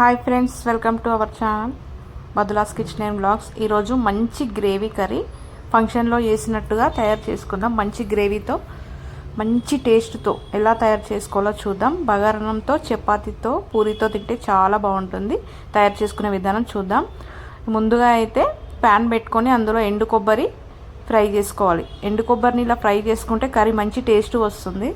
Hi friends welcome to our channel Madhula's kitchen and blogs. ఈరోజు మంచి gravy curry ఫంక్షన్లో చేసినట్టుగా తయారు చేసుకుందాం. మంచి గ్రేవీతో మంచి టేస్ట్తో ఎలా తయారు చేసుకోవాలో చూద్దాం. బగారణంతో చపాతీతో పూరితో తింటే చాలా బాగుంటుంది. తయారు చేసుకునే విధానం చూద్దాం. ముందుగా అయితే ప్యాన్ పెట్టుకొని అందులో ఎండు కొబ్బరి ఫ్రై చేసుకోవాలి. ఎండు కొబ్బరిని ఇలా ఫ్రై చేసుకుంటే కర్రీ మంచి టేస్ట్ వస్తుంది.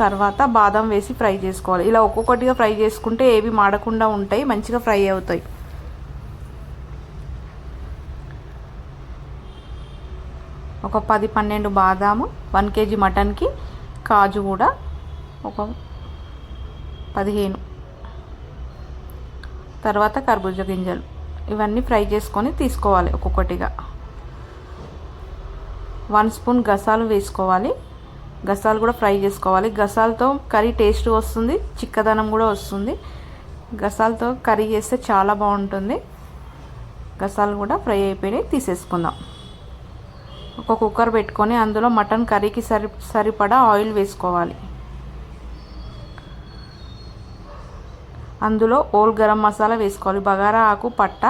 తర్వాత బాదం వేసి ఫ్రై చేసుకోవాలి. ఇలా ఒక్కొక్కటిగా ఫ్రై చేసుకుంటే ఏవి మాడకుండా ఉంటాయి మంచిగా ఫ్రై అవుతాయి. ఒక పది పన్నెండు బాదాము వన్ కేజీ మటన్కి కాజు కూడా ఒక పదిహేను. తర్వాత కర్బూజ గింజలు. ఇవన్నీ ఫ్రై చేసుకొని తీసుకోవాలి ఒక్కొక్కటిగా. వన్ స్పూన్ గసాలు వేసుకోవాలి. గసాలు కూడా ఫ్రై చేసుకోవాలి. గసాలతో కర్రీ టేస్ట్ వస్తుంది చిక్కదనం కూడా వస్తుంది. గసాలతో కర్రీ చేస్తే చాలా బాగుంటుంది. గసాలు కూడా ఫ్రై అయిపోయినాయి తీసేసుకుందాం. ఒక కుక్కర్ పెట్టుకొని అందులో మటన్ కర్రీకి సరి సరిపడా ఆయిల్ వేసుకోవాలి. అందులో ఓల్ గరం మసాలా వేసుకోవాలి. బగారా ఆకు పట్ట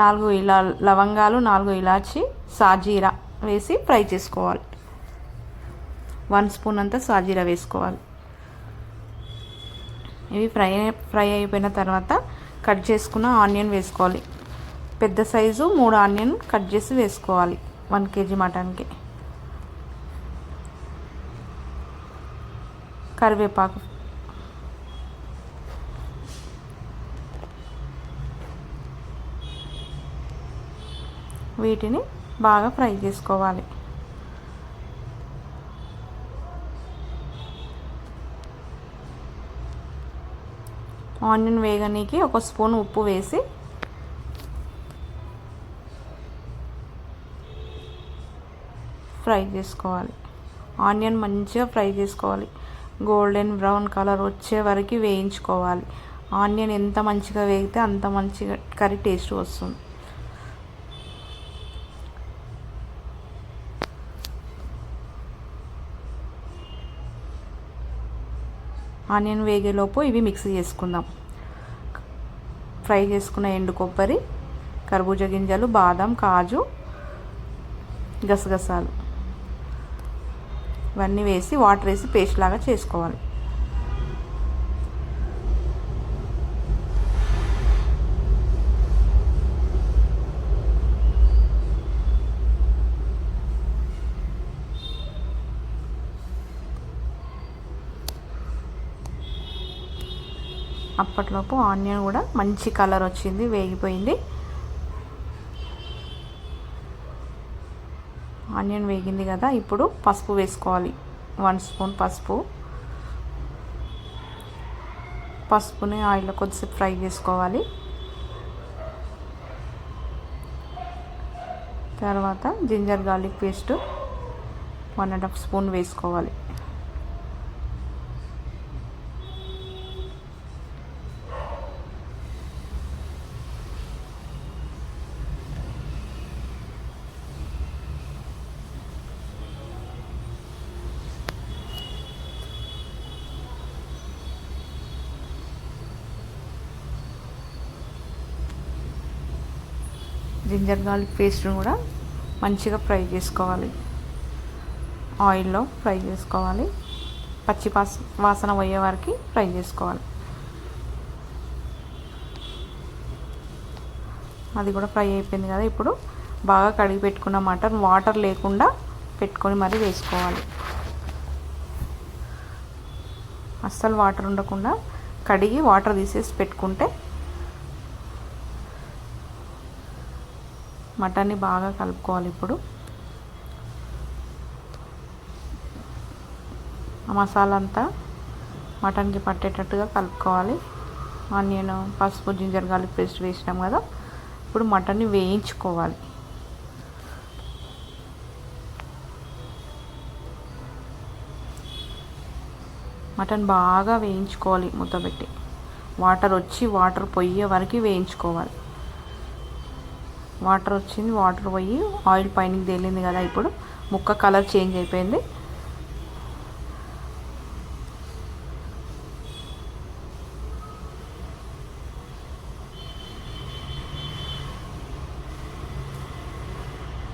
నాలుగు ఇలా లవంగాలు నాలుగు ఇలాచి సాజీరా వేసి ఫ్రై చేసుకోవాలి. వన్ స్పూన్ అంతా సాజీరా వేసుకోవాలి. ఇవి ఫ్రై ఫ్రై అయిపోయిన తర్వాత కట్ చేసుకున్న ఆనియన్ వేసుకోవాలి. పెద్ద సైజు మూడు ఆనియన్ కట్ చేసి వేసుకోవాలి వన్ కేజీ మటన్కి. కరివేపాకు. వీటిని బాగా ఫ్రై చేసుకోవాలి. ఆనియన్ వేగనీకి ఒక స్పూన్ ఉప్పు వేసి ఫ్రై చేసుకోవాలి. ఆనియన్ మంచిగా ఫ్రై చేసుకోవాలి. గోల్డెన్ బ్రౌన్ కలర్ వచ్చే వరకు వేయించుకోవాలి. ఆనియన్ ఎంత మంచిగా వేగితే అంత మంచిగా కర్రీ టేస్ట్ వస్తుంది. ఆనియన్ వేగేలోపు ఇవి మిక్స్ చేసుకుందాం. ఫ్రై చేసుకున్న ఎండు కొబ్బరి కర్బూజ గింజలు బాదం కాజు గసగసాలు. ఇవన్నీ వేసి వాటర్ వేసి పేస్ట్ లాగా చేసుకోవాలి. అప్పట్లోపు ఆనియన్ కూడా మంచి కలర్ వచ్చింది వేగిపోయింది. ఆనియన్ వేగింది కదా ఇప్పుడు పసుపు వేసుకోవాలి. వన్ స్పూన్ పసుపు. పసుపుని ఆయిల్లో కొద్దిసేపు ఫ్రై చేసుకోవాలి. తర్వాత ginger garlic paste one and half spoon వేసుకోవాలి. జింజర్ గార్లిక్ పేస్ట్ని కూడా మంచిగా ఫ్రై చేసుకోవాలి. ఆయిల్లో ఫ్రై చేసుకోవాలి. పచ్చి వాసన పోయే వరకు ఫ్రై చేసుకోవాలి. అది కూడా ఫ్రై అయిపోయింది కదా ఇప్పుడు. బాగా కడిగి పెట్టుకున్న మటన్ వాటర్ లేకుండా పెట్టుకొని మరీ వేసుకోవాలి. అస్సలు వాటర్ ఉండకుండా కడిగి వాటర్ తీసేసి పెట్టుకుంటే మటన్ని బాగా కలుపుకోవాలి ఇప్పుడు. ఆ మసాలా అంతా మటన్కి పట్టేటట్టుగా కలుపుకోవాలి. ఆనియన్ పసుపు జింజర్ గార్లిక్ పేస్ట్ వేసినాం కదా. ఇప్పుడు మటన్ని వేయించుకోవాలి. మటన్ బాగా వేయించుకోవాలి మూతబెట్టి వాటర్ వచ్చి వాటర్ పొయ్యే వరకు వేయించుకోవాలి. వాటర్ వచ్చింది వాటర్ పోయి ఆయిల్ పైన తేలింది కదా ఇప్పుడు. ముక్క కలర్ చేంజ్ అయిపోయింది.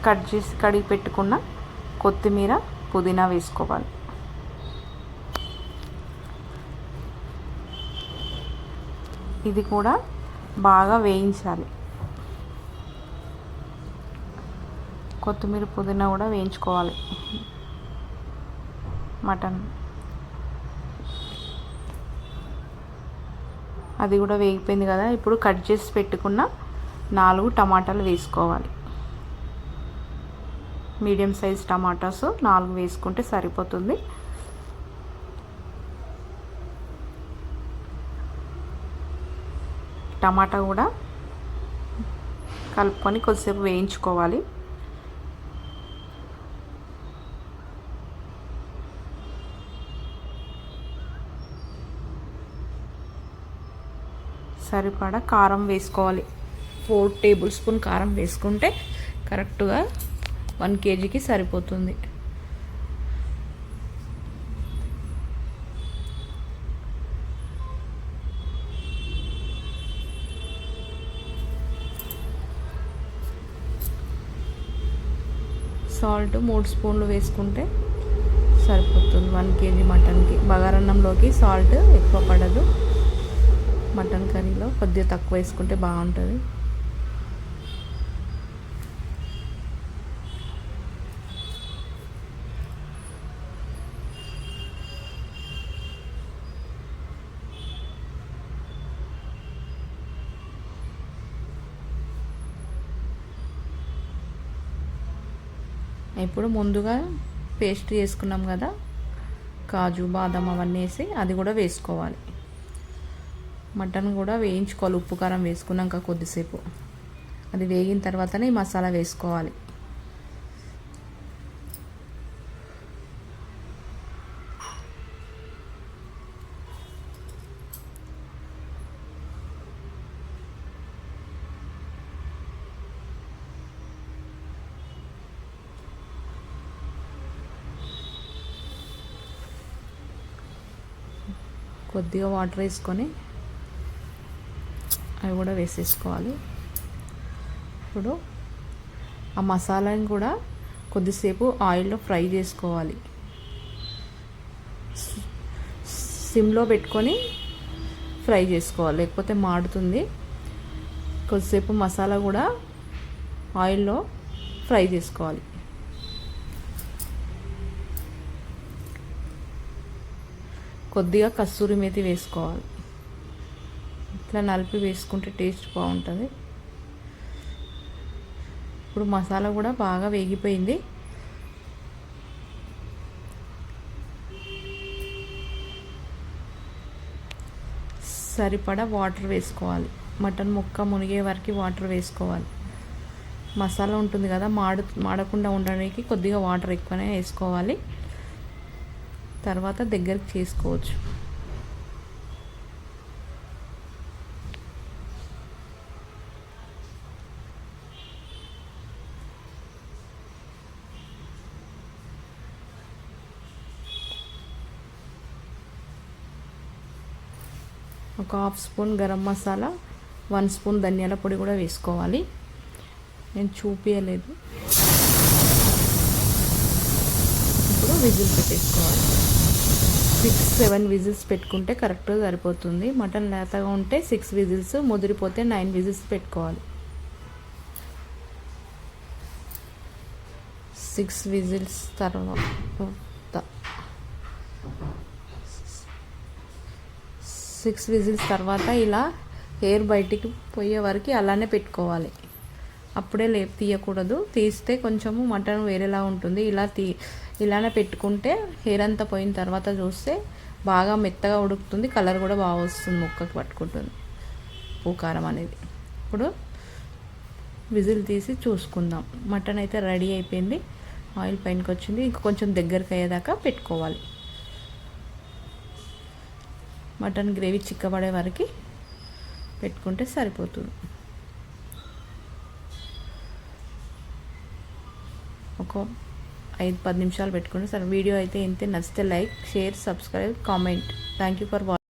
కట్ చేసి కడిగి పెట్టుకున్న కొత్తిమీర పుదీనా వేసుకోవాలి. ఇది కూడా బాగా వేయించాలి. కొత్తిమీర పుదీనా కూడా వేయించుకోవాలి. మటన్. అది కూడా వేగిపోయింది కదా ఇప్పుడు కట్ చేసి పెట్టుకున్న నాలుగు టమాటాలు వేసుకోవాలి. మీడియం సైజ్ టమాటాస్ నాలుగు వేసుకుంటే సరిపోతుంది. టమాటా కూడా కలుపుకొని కొద్దిసేపు వేయించుకోవాలి. సరిపడా కారం వేసుకోవాలి. ఫోర్ టేబుల్ స్పూన్ కారం వేసుకుంటే కరెక్ట్గా వన్ కేజీకి సరిపోతుంది. సాల్ట్ మూడు స్పూన్లు వేసుకుంటే సరిపోతుంది. వన్ కేజీ మటన్కి. బగారన్నంలోకి సాల్ట్ ఎక్కువ పడదు. మటన్ కర్రీలో కొద్దిగా తక్కువ వేసుకుంటే బాగుంటుంది. ఇప్పుడు ముందుగా పేస్ట్ చేసుకున్నాం కదా కాజు బాదం అవన్నీ వేసి అది కూడా వేసుకోవాలి. మటన్ కూడా వేయించుకోవాలి. ఉప్పు కారం వేసుకున్నాక కొద్దిసేపు. అది వేగిన తర్వాతనే ఈ మసాలా వేసుకోవాలి. కొద్దిగా వాటర్ వేసుకొని అవి కూడా వేసేసుకోవాలి. ఇప్పుడు ఆ మసాలాని కూడా కొద్దిసేపు ఆయిల్లో ఫ్రై చేసుకోవాలి. సిమ్లో పెట్టుకొని ఫ్రై చేసుకోవాలి. లేకపోతే మాడుతుంది. కొద్దిసేపు మసాలా కూడా ఆయిల్లో ఫ్రై చేసుకోవాలి. కొద్దిగా కస్తూరి మేతి వేసుకోవాలి. ఇట్లా నలిపి వేసుకుంటే టేస్ట్ బాగుంటుంది. ఇప్పుడు మసాలా కూడా బాగా వేగిపోయింది. సరిపడా వాటర్ వేసుకోవాలి. మటన్ ముక్క మునిగే వరకు వాటర్ వేసుకోవాలి. మసాలా ఉంటుంది కదా మాడు మాడకుండా ఉండడానికి కొద్దిగా వాటర్ ఎక్కువనే వేసుకోవాలి. తర్వాత దగ్గరికి చేసుకోవచ్చు. ఒక half spoon garam masala one spoon ధనియాల పొడి కూడా వేసుకోవాలి. నేను చూపించలేదు ఇప్పుడు విజిల్ పెట్టేసుకోవాలి. సిక్స్ సెవెన్ విజిల్స్ పెట్టుకుంటే కరెక్ట్గా సరిపోతుంది. మటన్ లేతగా ఉంటే సిక్స్ విజిల్స్ ముదిరిపోతే నైన్ విజిల్స్ పెట్టుకోవాలి. సిక్స్ విజిల్స్ తర్వాత సిక్స్ విజిల్స్ తర్వాత ఇలా హెయిర్ బయటికి పోయే వరకు అలానే పెట్టుకోవాలి. అప్పుడే లేపు తీయకూడదు. తీస్తే కొంచెము మటన్ వేరేలా ఉంటుంది. ఇలా తీ ఇలానే పెట్టుకుంటే హెయిర్ అంతా పోయిన తర్వాత చూస్తే బాగా మెత్తగా ఉడుకుతుంది. కలర్ కూడా బాగా వస్తుంది ముక్కకి పట్టుకుంటుంది. పూకారం అనేది. ఇప్పుడు విజిల్ తీసి చూసుకుందాం. మటన్ అయితే రెడీ అయిపోయింది. ఆయిల్ పైనకి వచ్చింది ఇంకా కొంచెం దగ్గరికి అయ్యేదాకా పెట్టుకోవాలి. మటన్ గ్రేవీ చిక్కబడే వరకు పెట్టుకుంటే సరిపోతుంది. ఒక ఐదు పది నిమిషాలు పెట్టుకుంటే సరే వీడియో అయితే ఇంతే. నచ్చితే like share subscribe comment. Thank you for watching